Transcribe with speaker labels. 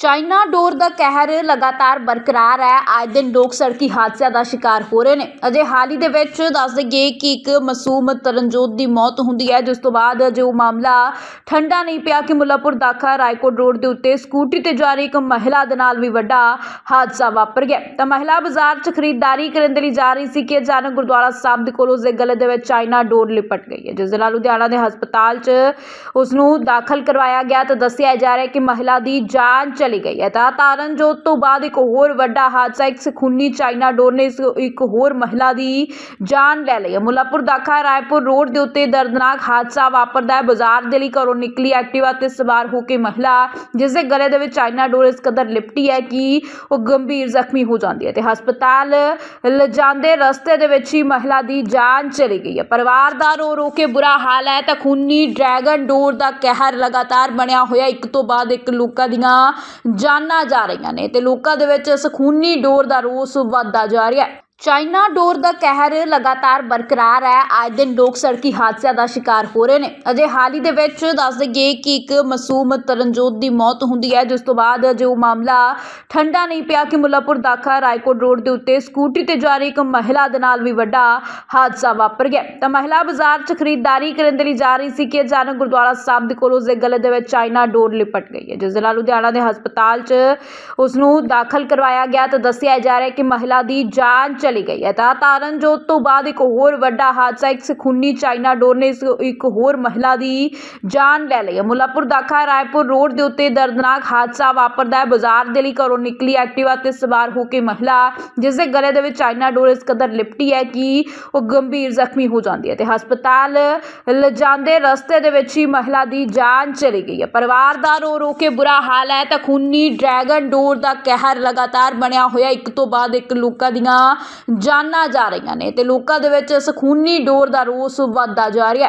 Speaker 1: China ਡੋਰ ਦਾ ਕਹਿਰ ਲਗਾਤਾਰ ਬਰਕਰਾਰ ਹੈ। ਅੱਜ ਦਿਨ ਲੋਕ ਸੜਕੀ ਹਾਦਸਿਆਂ ਦਾ ਸ਼ਿਕਾਰ ਹੋ ਰਹੇ ਨੇ। ਅਜੇ ਹਾਲ ਹੀ ਦੇ ਵਿੱਚ ਦੱਸ ਦਈਏ ਕਿ ਇੱਕ ਮਾਸੂਮ ਤਰਨਜੋਤ ਦੀ ਮੌਤ ਹੁੰਦੀ ਹੈ, ਜਿਸ ਤੋਂ ਬਾਅਦ ਜੋ ਮਾਮਲਾ ਠੰਡਾ ਨਹੀਂ ਪਿਆ ਕਿ ਮੁੱਲਾਪੁਰ ਦਾਖਾ ਰਾਏਕੋਟ ਰੋਡ ਦੇ ਉੱਤੇ ਸਕੂਟਰੀ ਤੇ ਜਾ ਰਹੀ ਇੱਕ ਮਹਿਲਾ ਦੇ ਨਾਲ ਵੀ ਵੱਡਾ ਹਾਦਸਾ ਵਾਪਰ ਗਿਆ। ਤਾਂ ਮਹਿਲਾ ਬਾਜ਼ਾਰ 'ਚ ਖਰੀਦਦਾਰੀ ਕਰਨ ਦੇ ਲਈ ਜਾ ਰਹੀ ਸੀ ਕਿ ਅਚਾਨਕ ਗੁਰਦੁਆਰਾ ਸਾਹਿਬ ਦੇ ਕੋਲ ਉਸਦੇ ਗਲੇ ਦੇ ਵਿੱਚ ਚਾਈਨਾ ਡੋਰ ਲਿਪਟ ਗਈ ਹੈ। ਜਿਸ ਦੇ ਨਾਲ ਲੁਧਿਆਣਾ ਦੇ ਹਸਪਤਾਲ 'ਚ ਉਸ ਨੂੰ ਦਾਖਲ ਕਰਵਾਇਆ ਗਿਆ। ਤਾਂ ਦੱਸਿਆ ਜਾ ਰਿਹਾ ਕਿ ਮਹਿਲਾ ਦੀ ਜਾਂਚ ਚਲੀ ਗਈ ਹੈ। ਤਾਂ ਤਾਰਨਜੋਤ ਤੋਂ ਬਾਅਦ ਇੱਕ ਹੋਰ ਵੱਡਾ ਹਾਦਸਾ, ਇੱਕ ਸਖੂਨੀ ਚਾਈਨਾ ਡੋਰ ਨੇ ਇੱਕ ਹੋਰ ਮਹਿਲਾ ਦੀ ਜਾਨ ਲੈ ਲਈ ਹੈ। ਮੁਲਾਪੁਰ ਦਾਖਾ, ਰਾਏਪੁਰ ਰੋਡ ਦੇ ਉੱਤੇ ਦਰਦਨਾਕ ਹਾਦਸਾ ਵਾਪਰਦਾ ਹੈ। ਬਾਜ਼ਾਰ ਦੇ ਲਈ ਘਰੋਂ ਨਿਕਲੀ ਐਕਟਿਵਾ ਤੇ ਸਵਾਰ ਹੋ ਕੇ ਮਹਿਲਾ, ਜਿਸ ਦੇ ਗਲੇ ਦੇ ਵਿੱਚ ਚਾਈਨਾ ਡੋਰ ਇਸ ਕਦਰ ਲਿਪਟੀ ਹੈ ਕਿ ਉਹ ਗੰਭੀਰ ਜ਼ਖਮੀ ਹੋ ਜਾਂਦੀ ਹੈ ਤੇ ਹਸਪਤਾਲ ਲਿਜਾਂਦੇ ਰਸਤੇ ਦੇ ਵਿੱਚ ਹੀ ਮਹਿਲਾ ਦੀ ਜਾਨ ਚਲੀ ਗਈ ਹੈ। ਪਰਿਵਾਰ ਦਾ ਰੋ ਰੋ ਕੇ ਬੁਰਾ ਹਾਲ ਹੈ। ਤਾਂ ਖੂਨੀ ਡਰੈਗਨ ਡੋਰ ਦਾ ਕਹਿਰ ਲਗਾਤਾਰ ਬਣਿਆ ਹੋਇਆ। ਇੱਕ ਤੋਂ ਬਾਅਦ ਇੱਕ ਲੋਕਾਂ ਦੀਆਂ ਜਾਨਾਂ ਜਾ ਰਹੀਆਂ ਨੇ ਤੇ ਲੋਕਾਂ ਦੇ ਵਿੱਚ ਇਸ ਖੂਨੀ ਡੋਰ ਦਾ ਰੋਸ ਵੱਧਦਾ ਜਾ ਰਿਹਾ ਚਾਈਨਾ ਡੋਰ ਦਾ ਕਹਿਰ ਲਗਾਤਾਰ ਬਰਕਰਾਰ ਹੈ। ਅੱਜ ਦਿਨ ਲੋਕ ਸੜਕੀ ਹਾਦਸਿਆਂ ਦਾ ਸ਼ਿਕਾਰ ਹੋ ਰਹੇ ਨੇ। ਅਜੇ ਹਾਲ ਹੀ ਦੇ ਵਿੱਚ ਦੱਸ ਦਈਏ ਕਿ ਇੱਕ ਮਾਸੂਮ ਤਰਨਜੋਤ ਦੀ ਮੌਤ ਹੁੰਦੀ ਹੈ, ਜਿਸ ਤੋਂ ਬਾਅਦ ਅਜੇ ਉਹ ਮਾਮਲਾ ਠੰਡਾ ਨਹੀਂ ਪਿਆ ਕਿ ਮੁੱਲਾਪੁਰ ਦਾਖਾ ਰਾਏਕੋਟ ਰੋਡ ਦੇ ਉੱਤੇ ਸਕੂਟਰੀ ਤੇ ਜਾ ਰਹੀ ਇੱਕ ਮਹਿਲਾ ਦੇ ਨਾਲ ਵੀ ਵੱਡਾ ਹਾਦਸਾ ਵਾਪਰ ਗਿਆ। ਤਾਂ ਮਹਿਲਾ ਬਾਜ਼ਾਰ 'ਚ ਖਰੀਦਦਾਰੀ ਕਰਨ ਦੇ ਲਈ ਜਾ ਰਹੀ ਸੀ ਕਿ ਅਚਾਨਕ ਗੁਰਦੁਆਰਾ ਸਾਹਿਬ ਦੇ ਕੋਲ ਉਸਦੇ ਗਲੇ ਦੇ ਵਿੱਚ ਚਾਈਨਾ ਡੋਰ ਲਿਪਟ ਗਈ ਹੈ। ਜਿਸ ਦੇ ਨਾਲ ਲੁਧਿਆਣਾ ਦੇ ਹਸਪਤਾਲ 'ਚ ਉਸ ਨੂੰ ਦਾਖਲ ਕਰਵਾਇਆ ਗਿਆ। ਤਾਂ ਦੱਸਿਆ ਜਾ ਰਿਹਾ ਕਿ ਮਹਿਲਾ ਦੀ ਜਾਂਚ ਚਲੀ ਗਈ ਹੈ। ਤਾਂ ਤਾਰਨਜੋਤ ਤੋਂ ਬਾਅਦ ਇੱਕ ਹੋਰ ਵੱਡਾ ਹਾਦਸਾ, ਇੱਕ ਸਖੂਨੀ ਚਾਈਨਾ ਡੋਰ ਨੇ ਇਸ ਇੱਕ ਹੋਰ ਮਹਿਲਾ ਦੀ ਜਾਨ ਲੈ ਲਈ ਹੈ। ਮੁਲਾਪੁਰ ਦਾਖਾ, ਰਾਏਪੁਰ ਰੋਡ ਦੇ ਉੱਤੇ ਦਰਦਨਾਕ ਹਾਦਸਾ ਵਾਪਰਦਾ ਹੈ। ਬਾਜ਼ਾਰ ਦੇ ਲਈ ਘਰੋਂ ਨਿਕਲੀ ਐਕਟਿਵਾ ਤੇ ਸਵਾਰ ਹੋ ਕੇ ਮਹਿਲਾ ਜਿਸ ਦੇ ਗਲੇ ਦੇ ਵਿੱਚ ਚਾਈਨਾ ਡੋਰ ਇਸ ਕਦਰ ਲਿਪਟੀ ਹੈ ਕਿ ਉਹ ਗੰਭੀਰ ਜ਼ਖਮੀ ਹੋ ਜਾਂਦੀ ਹੈ ਤੇ ਹਸਪਤਾਲ ਲਿਜਾਂਦੇ ਰਸਤੇ ਦੇ ਵਿੱਚ ਹੀ ਮਹਿਲਾ ਦੀ ਜਾਨ ਚਲੀ ਗਈ ਹੈ। ਪਰਿਵਾਰ ਦਾ ਰੋ ਰੋ ਕੇ ਬੁਰਾ ਹਾਲ ਹੈ। ਤਾਂ ਖੂਨੀ ਡਰੈਗਨ ਡੋਰ ਦਾ ਕਹਿਰ ਲਗਾਤਾਰ ਬਣਿਆ ਹੋਇਆ। ਇੱਕ ਤੋਂ ਬਾਅਦ ਇੱਕ ਲੋਕਾਂ ਦੀਆਂ ਜਾਨਾਂ ਜਾ ਰਹੀਆਂ ਨੇ ਅਤੇ ਲੋਕਾਂ ਦੇ ਵਿੱਚ ਇਸ ਖੂਨੀ ਡੋਰ ਦਾ ਰੋਸ ਵੱਧਦਾ ਜਾ ਰਿਹਾ